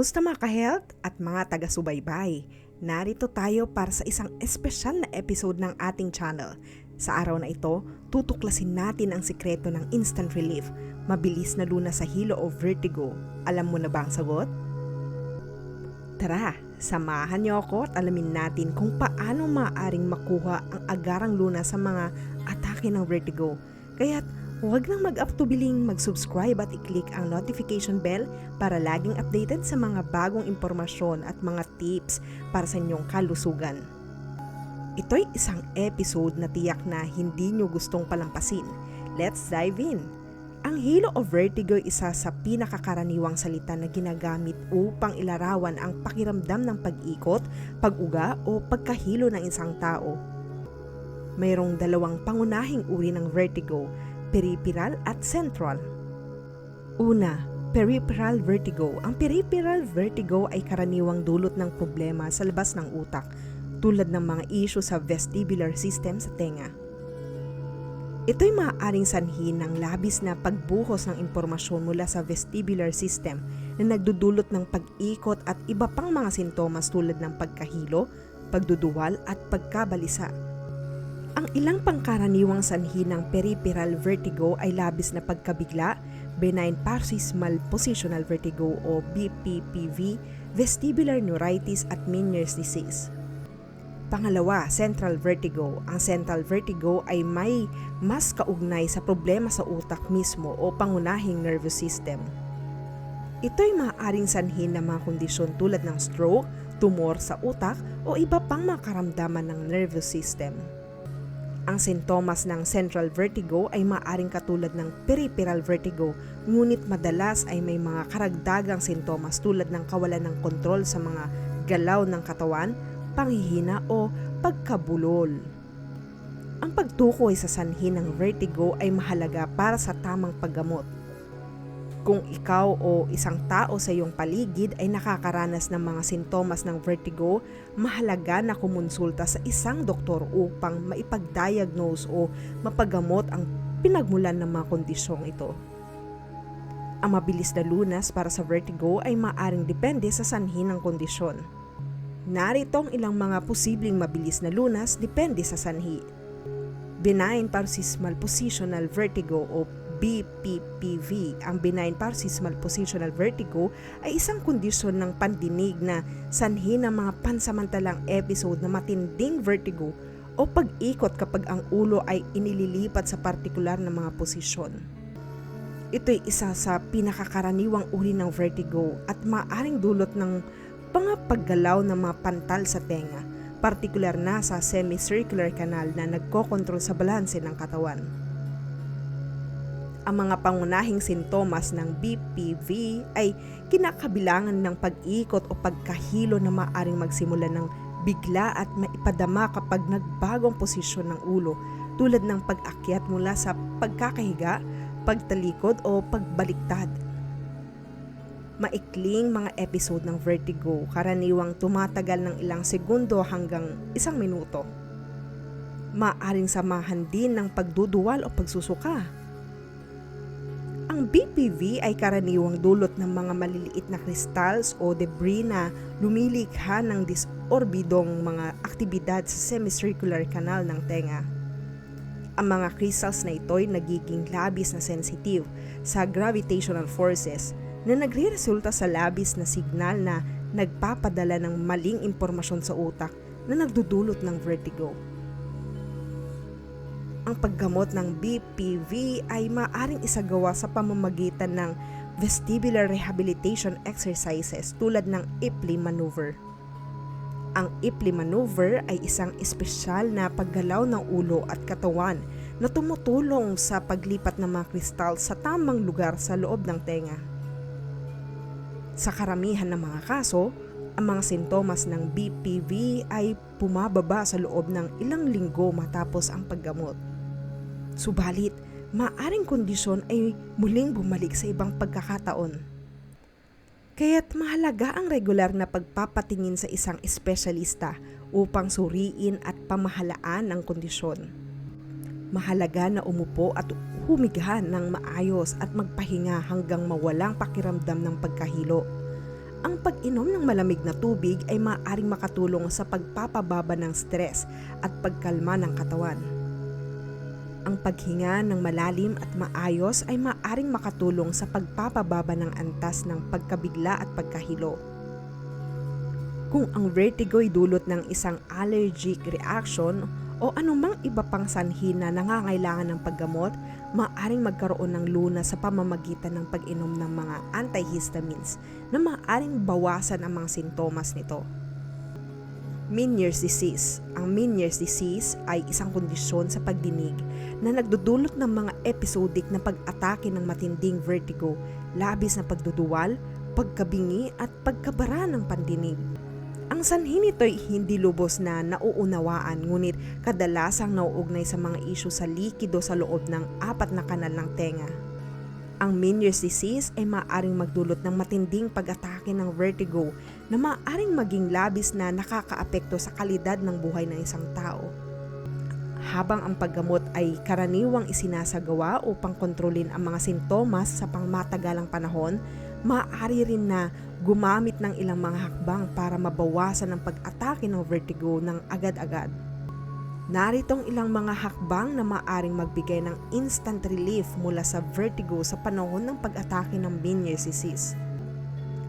Kamusta mga ka-health at mga taga-subaybay? Narito tayo para sa isang espesyal na episode ng ating channel. Sa araw na ito, tutuklasin natin ang sikreto ng instant relief, mabilis na luna sa hilo o vertigo. Alam mo na ba ang sagot? Tara, samahan niyo ako at alamin natin kung paano maaaring makuha ang agarang luna sa mga atake ng vertigo. Kaya't huwag nang mag-aptubiling mag-subscribe at i-click ang notification bell para laging updated sa mga bagong impormasyon at mga tips para sa inyong kalusugan. Ito'y isang episode na tiyak na hindi nyo gustong palampasin. Let's dive in! Ang hilo o vertigo ay isa sa pinakakaraniwang salita na ginagamit upang ilarawan ang pakiramdam ng pag-ikot, pag-uga o pagkahilo ng isang tao. Mayroong dalawang pangunahing uri ng vertigo, peripheral at central. Una, peripheral vertigo. Ang peripheral vertigo ay karaniwang dulot ng problema sa labas ng utak, tulad ng mga issue sa vestibular system sa tenga. Ito'y maaaring sanhi ng labis na pagbuhos ng impormasyon mula sa vestibular system na nagdudulot ng pag-ikot at iba pang mga sintomas tulad ng pagkahilo, pagduduwal at pagkabalisa. Ang ilang pangkaraniwang sanhi ng peripheral vertigo ay labis na pagkabigla, benign paroxysmal positional vertigo o BPPV, vestibular neuritis at Meniere's disease. Pangalawa, central vertigo. Ang central vertigo ay may mas kaugnay sa problema sa utak mismo o pangunahing nervous system. Ito'y maaaring sanhin ng mga kondisyon tulad ng stroke, tumor sa utak o iba pang mga karamdaman ng nervous system. Ang sintomas ng central vertigo ay maaaring katulad ng peripheral vertigo, ngunit madalas ay may mga karagdagang sintomas tulad ng kawalan ng kontrol sa mga galaw ng katawan, panghihina o pagkabulol. Ang pagtukoy sa sanhi ng vertigo ay mahalaga para sa tamang paggamot. Kung ikaw o isang tao sa iyong paligid ay nakakaranas ng mga sintomas ng vertigo, mahalaga na kumonsulta sa isang doktor upang maipagdiagnose o mapagamot ang pinagmulan ng mga kondisyong ito. Ang mabilis na lunas para sa vertigo ay maaring depende sa sanhi ng kondisyon. Narito ang ilang mga posibleng mabilis na lunas depende sa sanhi. Benign paroxysmal positional vertigo o BPPV. Ang benign paroxysmal positional vertigo ay isang kondisyon ng pandinig na sanhi ng mga pansamantalang episode na matinding vertigo o pag-ikot kapag ang ulo ay inililipat sa partikular na mga posisyon. Ito'y isa sa pinakakaraniwang uri ng vertigo at maaring dulot ng mga paggalaw ng mga pantal sa tenga, partikular na sa semicircular canal na nagkokontrol sa balanse ng katawan. Ang mga pangunahing sintomas ng BPV ay kinakabilangan ng pag-ikot o pagkahilo na maaring magsimula ng bigla at maipadama kapag nagbagong posisyon ng ulo tulad ng pag-akyat mula sa pagkakahiga, pagtalikod o pagbaliktad. Maikling mga episode ng vertigo karaniwang tumatagal ng ilang segundo hanggang isang minuto. Maaring samahan din ng pagduduwal o pagsusuka. Ang BPV ay karaniwang dulot ng mga maliliit na crystals o debris na lumilikha ng disorbidong mga aktibidad sa semicircular canal ng tenga. Ang mga crystals na ito ay nagiging labis na sensitive sa gravitational forces na nagre-resulta sa labis na signal na nagpapadala ng maling impormasyon sa utak na nagdudulot ng vertigo. Ang paggamot ng BPV ay maaring isagawa sa pamamagitan ng vestibular rehabilitation exercises tulad ng Ipley maneuver. Ang Ipley maneuver ay isang espesyal na paggalaw ng ulo at katawan na tumutulong sa paglipat ng mga kristal sa tamang lugar sa loob ng tenga. Sa karamihan ng mga kaso, ang mga sintomas ng BPV ay bumababa sa loob ng ilang linggo matapos ang paggamot. Subalit, maaring kondisyon ay muling bumalik sa ibang pagkakataon. Kaya't mahalaga ang regular na pagpapatingin sa isang espesyalista upang suriin at pamahalaan ang kondisyon. Mahalaga na umupo at humiga ng maayos at magpahinga hanggang mawalang pakiramdam ng pagkahilo. Ang pag-inom ng malamig na tubig ay maaaring makatulong sa pagpapababa ng stress at pagkalma ng katawan. Ang paghinga ng malalim at maayos ay maaaring makatulong sa pagpapababa ng antas ng pagkabigla at pagkahilo. Kung ang vertigo ay dulot ng isang allergic reaction o anumang iba pang sanhi na nangangailangan ng paggamot, maaaring magkaroon ng luna sa pamamagitan ng pag-inom ng mga antihistamines na maaaring bawasan ang mga sintomas nito. Meniere's disease. Ang Meniere's disease ay isang kondisyon sa pagdinig na nagdudulot ng mga episodic na pag-atake ng matinding vertigo, labis na pagduduwal, pagkabingi at pagkabara ng pandinig. Ang sanhi nito ay hindi lubos na nauunawaan ngunit kadalasang nauugnay sa mga isyu sa likido sa loob ng apat na kanal ng tenga. Ang Meniere's disease ay maaaring magdulot ng matinding pag-atake ng vertigo na maaaring maging labis na nakakaapekto sa kalidad ng buhay ng isang tao. Habang ang paggamot ay karaniwang isinasagawa upang kontrolin ang mga sintomas sa pangmatagalang panahon, maaari rin na gumamit ng ilang mga hakbang para mabawasan ang pag-atake ng vertigo ng agad-agad. Naritong ilang mga hakbang na maaring magbigay ng instant relief mula sa vertigo sa panahon ng pag-atake ng Meniere's disease.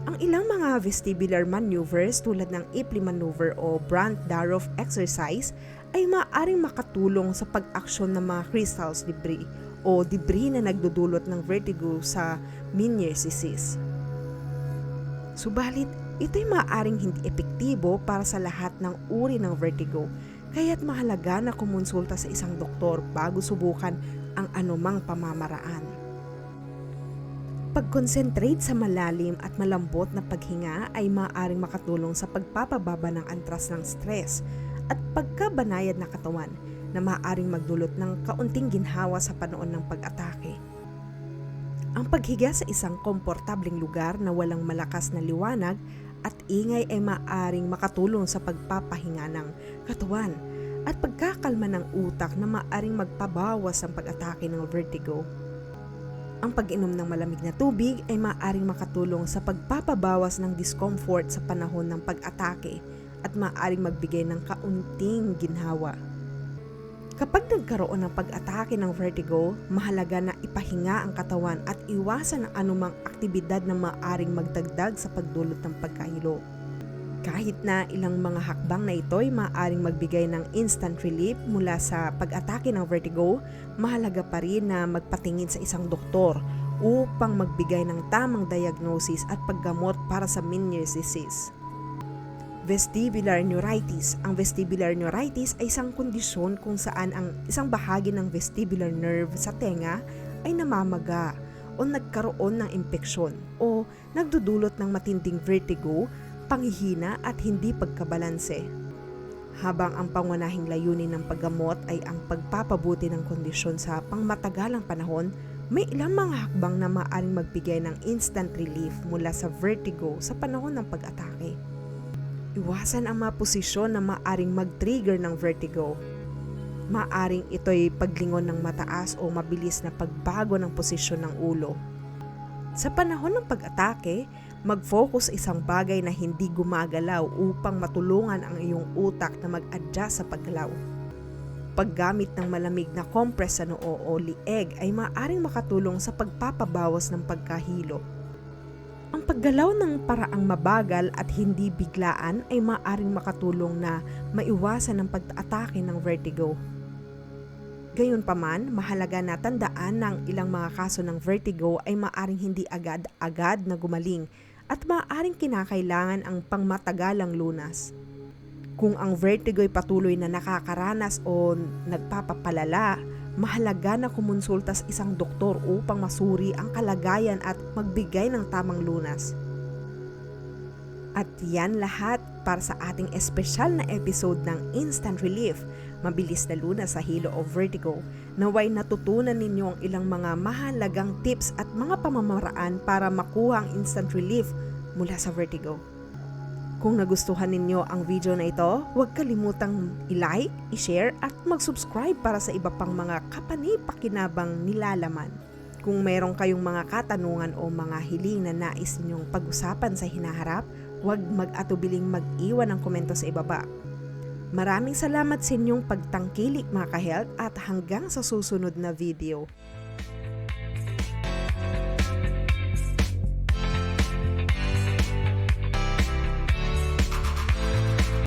Ang ilang mga vestibular maneuvers tulad ng Ipley maneuver o Brandt-Daroff exercise ay maaaring makatulong sa pag-aksyon ng mga crystals debris o debris na nagdudulot ng vertigo sa Meniere's disease. Subalit, ito'y maaaring hindi epektibo para sa lahat ng uri ng vertigo kaya't mahalaga na kumonsulta sa isang doktor bago subukan ang anumang pamamaraan. Pag-concentrate sa malalim at malambot na paghinga ay maaaring makatulong sa pagpapababa ng antras ng stress at pagkabanayad na katawan na maaaring magdulot ng kaunting ginhawa sa panoon ng pag-atake. Ang paghiga sa isang komportableng lugar na walang malakas na liwanag at ingay ay maaring makatulong sa pagpapahinga ng katawan at pagkakalma ng utak na maaring magpabawas ang pag-atake ng vertigo. Ang pag-inom ng malamig na tubig ay maaring makatulong sa pagpapabawas ng discomfort sa panahon ng pag-atake at maaring magbigay ng kaunting ginhawa. Kapag nagkaroon ng pag-atake ng vertigo, mahalaga na ipahinga ang katawan at iwasan ang anumang aktibidad na maaring magdagdag sa pagdulot ng pagkahilo. Kahit na ilang mga hakbang na ito ay maaaring magbigay ng instant relief mula sa pag-atake ng vertigo, mahalaga pa rin na magpatingin sa isang doktor upang magbigay ng tamang diagnosis at paggamot para sa Meniere's disease. Vestibular neuritis. Ang vestibular neuritis ay isang kondisyon kung saan ang isang bahagi ng vestibular nerve sa tenga ay namamaga o nagkaroon ng impeksyon o nagdudulot ng matinding vertigo panghihina at hindi pagkabalanse. Habang ang pangunahing layunin ng paggamot ay ang pagpapabuti ng kondisyon sa pangmatagalang panahon, may ilang mga hakbang na maaaring magbigay ng instant relief mula sa vertigo sa panahon ng pag-atake. Iwasan ang mga posisyon na maaaring mag-trigger ng vertigo. Maaring ito'y paglingon ng mataas o mabilis na pagbago ng posisyon ng ulo. Sa panahon ng pag-atake, Mag-focus sa isang bagay na hindi gumagalaw upang matulungan ang iyong utak na mag-adjust sa paggalaw. Paggamit ng malamig na compress sa noo o lieg ay maaaring makatulong sa pagpapabawas ng pagkahilo. Ang paggalaw ng paraang mabagal at hindi biglaan ay maaaring makatulong na maiwasan ang pag-atake ng vertigo. Gayunpaman, mahalaga na tandaan ang ilang mga kaso ng vertigo ay maaring hindi agad-agad na gumaling at maaaring kinakailangan ang pangmatagalang lunas. Kung ang vertigo ay patuloy na nakakaranas o nagpapapalala, mahalaga na kumonsulta sa isang doktor upang masuri ang kalagayan at magbigay ng tamang lunas. At yan lahat para sa ating espesyal na episode ng Instant Relief, mabilis na lunas sa hilo o vertigo. Naway natutunan ninyo ang ilang mga mahalagang tips at mga pamamaraan para makuha ang instant relief mula sa vertigo. Kung nagustuhan ninyo ang video na ito, huwag kalimutang i-like, i-share at mag-subscribe para sa iba pang mga kapani-pakinabang nilalaman. Kung meron kayong mga katanungan o mga hiling na nais ninyong pag-usapan sa hinaharap, huwag mag-atubiling mag-iwan ng komento sa ibaba. Maraming salamat sa inyong pagtangkilik mga ka-health at hanggang sa susunod na video.